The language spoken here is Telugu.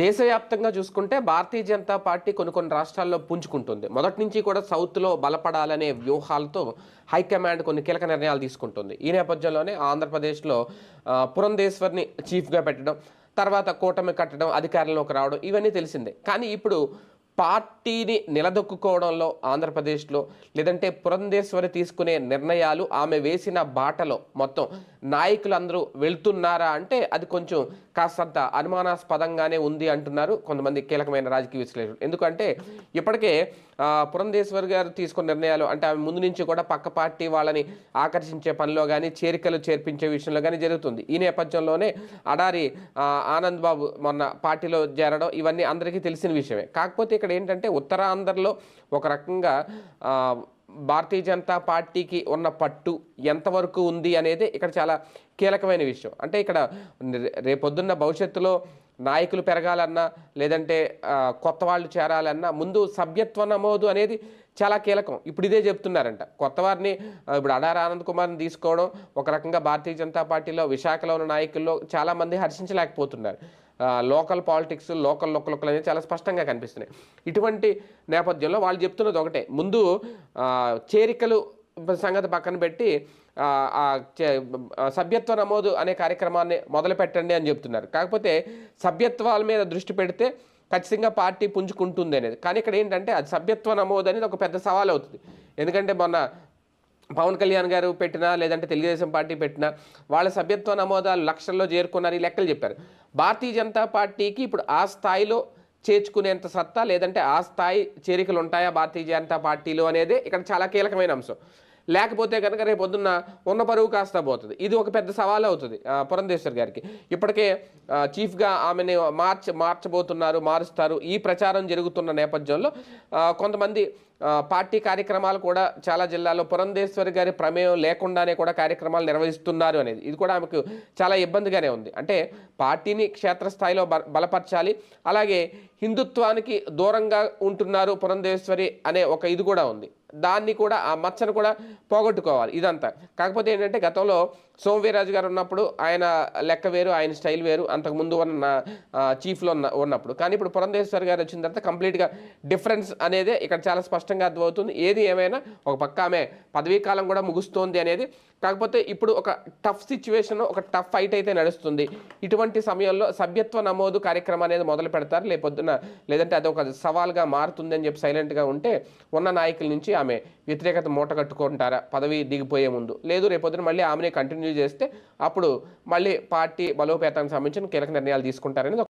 దేశవ్యాప్తంగా చూసుకుంటే భారతీయ జనతా పార్టీ కొన్ని కొన్ని రాష్ట్రాల్లో పుంజుకుంటుంది. మొదటి నుంచి కూడా సౌత్లో బలపడాలనే వ్యూహాలతో హైకమాండ్ కొన్ని కీలక నిర్ణయాలు తీసుకుంటుంది. ఈ నేపథ్యంలోనే ఆంధ్రప్రదేశ్లో పురంధేశ్వర్ని చీఫ్గా పెట్టడం తర్వాత కూటమి కట్టడం అధికారంలోకి రావడం ఇవన్నీ తెలిసిందే. కానీ ఇప్పుడు పార్టీని నిలదొక్కుకోవడంలో ఆంధ్రప్రదేశ్లో లేదంటే పురంధేశ్వరి తీసుకునే నిర్ణయాలు ఆమె వేసిన బాటలో మొత్తం నాయకులందరూ వెళ్తున్నారా అంటే అది కొంచెం కాస్తంత అనుమానాస్పదంగానే ఉంది అంటున్నారు కొంతమంది కీలకమైన రాజకీయ విశ్లేషకులు. ఎందుకంటే ఇప్పటికే పురంధేశ్వర్ గారు తీసుకున్న నిర్ణయాలు అంటే ఆమె ముందు నుంచి కూడా పక్క పార్టీ వాళ్ళని ఆకర్షించే పనిలో కానీ చేరికలు చేర్పించే విషయంలో కానీ జరుగుతుంది. ఈ నేపథ్యంలోనే అడారి ఆనంద్ బాబు మొన్న పార్టీలో చేరడం ఇవన్నీ అందరికీ తెలిసిన విషయమే. కాకపోతే ఇక్కడ ఇక్కడ ఏంటంటే ఉత్తరాంధ్రలో ఒక రకంగా భారతీయ జనతా పార్టీకి ఉన్న పట్టు ఎంతవరకు ఉంది అనేది ఇక్కడ చాలా కీలకమైన విషయం. అంటే ఇక్కడ రేపొద్దున్న భవిష్యత్తులో నాయకులు పెరగాలన్నా లేదంటే కొత్త వాళ్ళు చేరాలన్నా ముందు సభ్యత్వ నమోదు అనేది చాలా కీలకం. ఇప్పుడు ఇదే చెప్తున్నారంట. కొత్త వారిని ఇప్పుడు అడార్ ఆనంద్ కుమార్ని తీసుకోవడం ఒక రకంగా భారతీయ జనతా పార్టీలో విశాఖలో ఉన్న నాయకుల్లో చాలామంది హర్షించలేకపోతున్నారు. లోకల్ పాలిటిక్స్ లోకల్ లొక్కలొక్కలు అనేది చాలా స్పష్టంగా కనిపిస్తున్నాయి. ఇటువంటి నేపథ్యంలో వాళ్ళు చెప్తున్నది ఒకటే. ముందు చేరికలు సంగతి పక్కన పెట్టి చే- సభ్యత్వ నమోదు అనే కార్యక్రమాన్ని మొదలుపెట్టండి అని చెప్తున్నారు. కాకపోతే సభ్యత్వాల మీద దృష్టి పెడితే ఖచ్చితంగా పార్టీ పుంజుకుంటుంది అనేది. కానీ ఇక్కడ ఏంటంటే అది సభ్యత్వ నమోదు అనేది ఒక పెద్ద సవాల్ అవుతుంది. ఎందుకంటే మొన్న పవన్ కళ్యాణ్ గారు పెట్టినా లేదంటే తెలుగుదేశం పార్టీ పెట్టినా వాళ్ళ సభ్యత్వ నమోదాలు లక్షల్లో చేరుకున్నారు ఈ లెక్కలు చెప్పారు. భారతీయ జనతా పార్టీకి ఇప్పుడు ఆ స్థాయిలో చేర్చుకునేంత సత్తా లేదంటే ఆ స్థాయి చేరికలు ఉంటాయా భారతీయ జనతా పార్టీలో అనేది ఇక్కడ చాలా కీలకమైన అంశం. లేకపోతే కనుక రేపు పొద్దున్న ఉన్న పరువు కాస్త పోతుంది. ఇది ఒక పెద్ద సవాల్ అవుతుంది పురంధేశ్వర్ గారికి. ఇప్పటికే చీఫ్గా ఆమెని మార్చ మార్చబోతున్నారు మారుస్తారు ఈ ప్రచారం జరుగుతున్న నేపథ్యంలో కొంతమంది పార్టీ కార్యక్రమాలు కూడా చాలా జిల్లాలో పురంధేశ్వరి గారి ప్రమేయం లేకుండానే కూడా కార్యక్రమాలు నిర్వహిస్తున్నారు అనేది. ఇది కూడా ఆమెకు చాలా ఇబ్బందిగానే ఉంది. అంటే పార్టీని క్షేత్రస్థాయిలో బలపరచాలి. అలాగే హిందుత్వానికి దూరంగా ఉంటున్నారు పురంధేశ్వరి అనే ఒక ఇది కూడా ఉంది. దాన్ని కూడా ఆ మచ్చను కూడా పోగొట్టుకోవాలి ఇదంతా. కాకపోతే ఏంటంటే గతంలో సోమవీరాజు గారు ఉన్నప్పుడు ఆయన లెక్క వేరు ఆయన స్టైల్ వేరు అంతకుముందు ఉన్న చీఫ్లో ఉన్న ఉన్నప్పుడు. కానీ ఇప్పుడు పురంధేశ్వరి గారు వచ్చిన తర్వాత కంప్లీట్గా డిఫరెన్స్ అనేదే ఇక్కడ చాలా స్పష్టంగా అర్థమవుతుంది. ఏది ఏమైనా ఒక పక్క ఆమె పదవీ కాలం కూడా ముగుస్తోంది అనేది. కాకపోతే ఇప్పుడు ఒక టఫ్ సిచ్యువేషన్ ఒక టఫ్ ఫైట్ అయితే నడుస్తుంది. ఇటువంటి సమయంలో సభ్యత్వ నమోదు కార్యక్రమం అనేది మొదలు పెడతారు. లేపొద్దున లేదంటే అది ఒక సవాల్గా మారుతుంది అని చెప్పి సైలెంట్గా ఉంటే ఉన్న నాయకుల నుంచి ఆమె వ్యతిరేకత మూట కట్టుకుంటారా? పదవి దిగిపోయే ముందు. లేదు రేపొద్దున మళ్ళీ ఆమెనే కంటిన్యూ చేస్తే అప్పుడు మళ్ళీ పార్టీ బలోపేతానికి సంబంధించిన కీలక నిర్ణయాలు తీసుకుంటారని